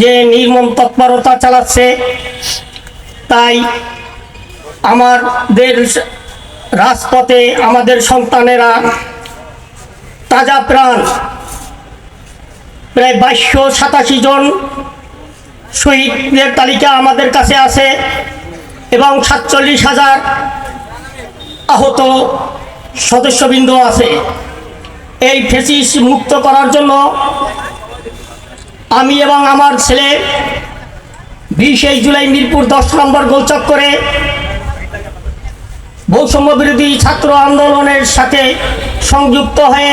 যে নির্মম তৎপরতা চালাচ্ছে, তাই আমাদের রাজপথে আমাদের সন্তানেরা তাজা প্রাণ। প্রায় বাইশশো সাতাশি জন শহীদদের তালিকা আমাদের কাছে আছে এবং সাতচল্লিশ হাজার আহত সদস্যবৃন্দ আছে। এই ফেসিস মুক্ত করার জন্য আমি এবং আমার ছেলে বিশে জুলাই মিরপুর দশ নম্বর গোলচক্করে বৈষম্য বিরোধী ছাত্র আন্দোলনের সাথে সংযুক্ত হয়ে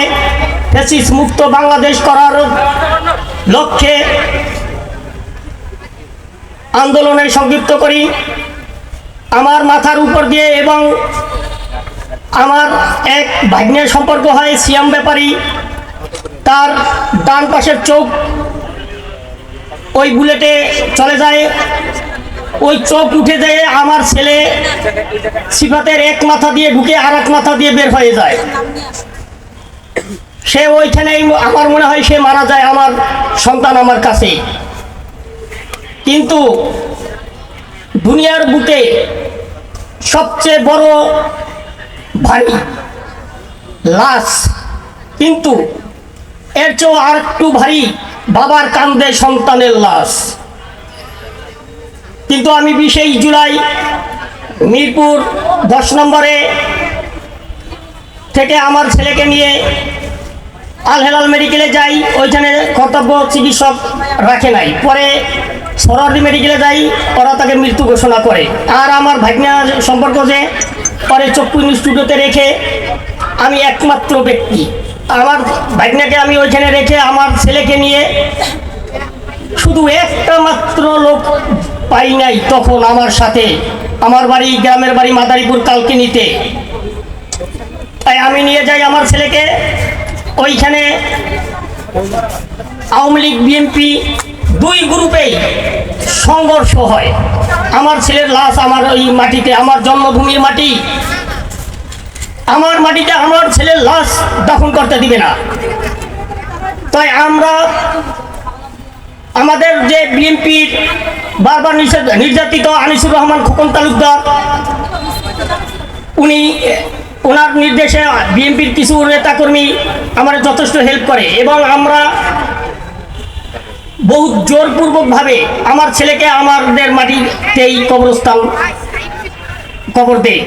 ফেসিস মুক্ত বাংলাদেশ করার লক্ষ্যে আন্দোলনে সংযুক্ত করি। আমার মাথার উপর দিয়ে এবং আমার এক ভাগ্নের সম্পর্ক হয়, সিয়াম ব্যাপারী। তার ডান পাশের চোখ ওই বুলেটে চলে যায়। ওই চোখ উঠে যায় আমার ছেলে সিফাতের এক মাথা দিয়ে ঢুকে আর এক মাথা দিয়ে বের হয়ে যায়। সে ওইখানেই আমার মনে হয় সে মারা যায় আমার সন্তান আমার কাছে। কিন্তু দুনিয়ার বুকে সবচেয়ে বড় ভারী, লাশ। কিন্তু এর চেয়েও আর একটু ভারী বাবার কান্দে সন্তানের লাশ। কিন্তু আমি বিশেষ জুলাই মিরপুর দশ নম্বরে থেকে আমার ছেলেকে নিয়ে আল হেলাল মেডিকেলে যাই, ওইখানে কর্তব্য চিকিৎসক রাখে নাই। পরে সরারি মেডিকেলে যাই, ওরা তাকে মৃত্যু ঘোষণা করে। আর আমার ভাগ্না সম্পর্ক যে, পরে চক্ষু ইনস্টিটিউটে রেখে আমি একমাত্র ব্যক্তি। আমার ভাগ্নাকে আমি ওইখানে রেখে আমার ছেলেকে নিয়ে শুধু একটা মাত্র লোক পাই নাই তখন আমার সাথে। আমার বাড়ি, গ্রামের বাড়ি মাদারীপুর কালকিনিতে। তাই আমি নিয়ে যাই আমার ছেলেকে। ওইখানে আওয়ামী লীগ, বিএনপি দুই গ্রুপেই সংঘর্ষ হয়। আমার ছেলের লাশ আমার ওই মাটিতে, আমার জন্মভূমির মাটি আমার মাটিতে আমার ছেলের লাশ দাফন করতে দিবে না। তাই আমরা আমাদের যে বিএনপির বারবার নির্যাতিত আনিসুর রহমান খোকন তালুকদার, উনি ওনার নির্দেশে বিএনপির কিছু নেতাকর্মী আমার যথেষ্ট হেল্প করে এবং আমরা বহু জোরপূর্বকভাবে আমার ছেলেকে আমাদের মাটিতেই কবরস্থান কবর দেয়